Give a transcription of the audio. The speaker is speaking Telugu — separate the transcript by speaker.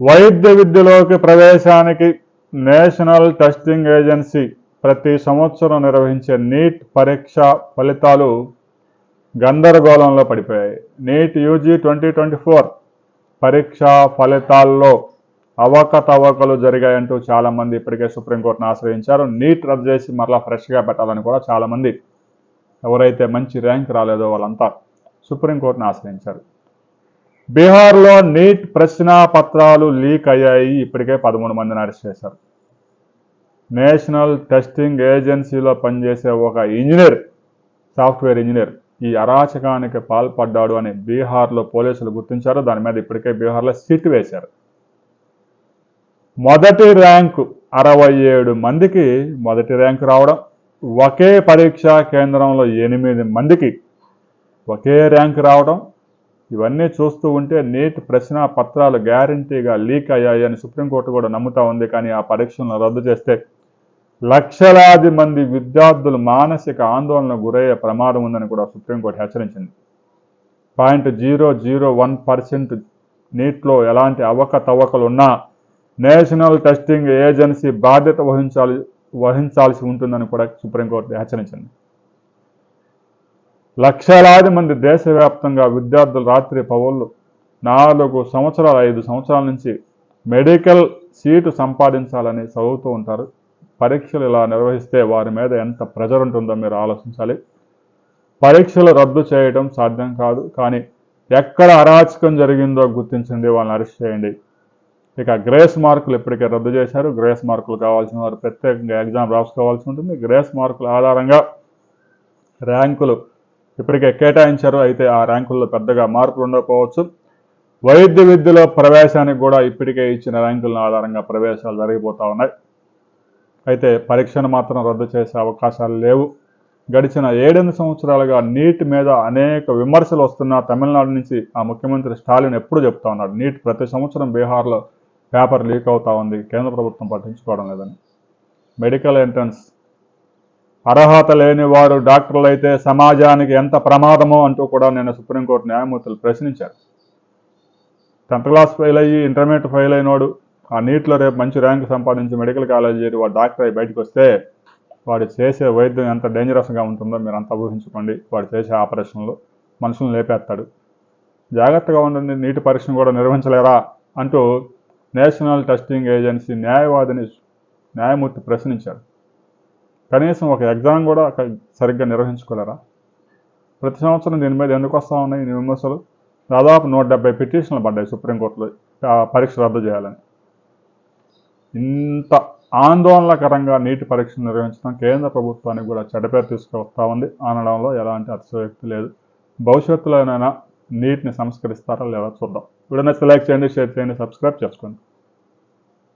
Speaker 1: వైద్య విద్యలోకి ప్రవేశానికి నేషనల్ టెస్టింగ్ ఏజెన్సీ ప్రతి సంవత్సరం నిర్వహించే నీట్ పరీక్ష ఫలితాలు గందరగోళంలో పడిపోయాయి. NEET UG twenty twenty four పరీక్షా ఫలితాల్లో అవకతవకలు జరిగాయంటూ చాలామంది ఇప్పటికే సుప్రీంకోర్టును ఆశ్రయించారు. నీట్ రద్దు చేసి మరలా ఫ్రెష్గా పెట్టాలని కూడా చాలామంది ఎవరైతే మంచి ర్యాంక్ రాలేదో వాళ్ళంతా సుప్రీంకోర్టును ఆశ్రయించారు. బీహార్లో నీట్ ప్రశ్నా పత్రాలు లీక్ అయ్యాయి. ఇప్పటికే పదమూడు మందిని అరెస్ట్ చేశారు. నేషనల్ టెస్టింగ్ ఏజెన్సీలో పనిచేసే ఒక ఇంజనీర్ సాఫ్ట్వేర్ ఇంజనీర్ ఈ అరాచకానికి పాల్పడ్డాడు అని బీహార్లో పోలీసులు గుర్తించారు. దాని మీద ఇప్పటికే బీహార్లో సిట్ వేశారు. మొదటి ర్యాంకు అరవై ఏడు మందికి మొదటి ర్యాంకు రావడం ఒకే పరీక్షా కేంద్రంలో ఎనిమిది మందికి ఒకే ర్యాంక్ రావడం ఇవన్నీ చూస్తూ ఉంటే నీట్ ప్రశ్న పత్రాలు గ్యారంటీగా లీక్ అయ్యాయని సుప్రీంకోర్టు కూడా నమ్ముతా ఉంది. కానీ ఆ పరీక్షలను రద్దు చేస్తే లక్షలాది మంది విద్యార్థులు మానసిక ఆందోళన గురయ్యే ప్రమాదం ఉందని కూడా సుప్రీంకోర్టు హెచ్చరించింది. Point zero zero one percent నీట్లో ఎలాంటి అవకతవకలు ఉన్నా నేషనల్ టెస్టింగ్ ఏజెన్సీ బాధ్యత వహించాలి వహించాల్సి ఉంటుందని కూడా సుప్రీంకోర్టు హెచ్చరించింది. లక్షలాది మంది దేశవ్యాప్తంగా విద్యార్థులు రాత్రి పౌళ్ళు నాలుగు సంవత్సరాలు ఐదు సంవత్సరాల నుంచి మెడికల్ సీటు సంపాదించాలని చదువుతూ ఉంటారు. పరీక్షలు ఇలా నిర్వహిస్తే వారి మీద ఎంత ప్రెజర్ ఉంటుందో మీరు ఆలోచించాలి. పరీక్షలు రద్దు చేయడం సాధ్యం కాదు కానీ ఎక్కడ అరాచకం జరిగిందో గుర్తించండి వాళ్ళని అరెస్ట్ చేయండి. ఇక గ్రేస్ మార్కులు ఇప్పటికే రద్దు చేశారు. గ్రేస్ మార్కులు కావాల్సిన వారు ప్రత్యేకంగా ఎగ్జామ్ రాసుకోవాల్సి ఉంటుంది. గ్రేస్ మార్కుల ఆధారంగా ర్యాంకులు ఇప్పటికే కేటాయించారు. అయితే ఆ ర్యాంకుల్లో పెద్దగా మార్పులు ఉండకపోవచ్చు. వైద్య విద్యలో ప్రవేశానికి కూడా ఇప్పటికే ఇచ్చిన ర్యాంకుల ఆధారంగా ప్రవేశాలు జరిగిపోతూ ఉన్నాయి. అయితే పరీక్షను మాత్రం రద్దు చేసే అవకాశాలు లేవు. గడిచిన ఏడెనిమిది సంవత్సరాలుగా నీట్ మీద అనేక విమర్శలు వస్తున్న తమిళనాడు నుంచి ఆ ముఖ్యమంత్రి స్టాలిన్ ఎప్పుడు చెప్తా ఉన్నాడు నీట్ ప్రతి సంవత్సరం బీహార్లో పేపర్ లీక్ అవుతా ఉంది కేంద్ర ప్రభుత్వం పట్టించుకోవడం లేదని. మెడికల్ ఎంట్రన్స్ అర్హత లేని వారు డాక్టర్లు అయితే సమాజానికి ఎంత ప్రమాదమో అంటూ కూడా నేను సుప్రీంకోర్టు న్యాయమూర్తులు ప్రశ్నించారు. టెన్త్ క్లాస్ ఫెయిల్ అయ్యి ఇంటర్మీడియట్ ఫెయిల్ అయినోడు ఆ నీట్లో రేపు మంచి ర్యాంక్ సంపాదించి మెడికల్ కాలేజ్ చేరి వాడు డాక్టర్ అయి బయటకు వస్తే వాడు చేసే వైద్యం ఎంత డేంజరస్గా ఉంటుందో మీరు అంతా ఊహించుకోండి. వాడు చేసే ఆపరేషన్లో మనుషులను లేపేస్తాడు. జాగ్రత్తగా ఉండండి నీటి పరీక్షను కూడా నిర్వహించలేరా అంటూ నేషనల్ టెస్టింగ్ ఏజెన్సీ న్యాయవాదిని న్యాయమూర్తి ప్రశ్నించారు. కనీసం ఒక ఎగ్జామ్ కూడా సరిగ్గా నిర్వహించుకోలేరా? ప్రతి సంవత్సరం దీని మీద ఎందుకు వస్తూ ఉన్నాయి ఈ విమర్శలు? దాదాపు నూట డెబ్బై పిటిషన్లు పడ్డాయి సుప్రీంకోర్టులో పరీక్ష రద్దు చేయాలని. ఇంత ఆందోళనకరంగా నీటి పరీక్షలు నిర్వహించడం కేంద్ర ప్రభుత్వానికి కూడా చెడ్డపేరు తీసుకువస్తూ ఉంది. అనడంలో ఎలాంటి అతిశయోక్తి లేదు. భవిష్యత్తులోనైనా నీటిని సంస్కరిస్తారా లేదా చూద్దాం. వీడియో నచ్చితే లైక్ చేయండి షేర్ చేయండి సబ్స్క్రైబ్ చేసుకోండి.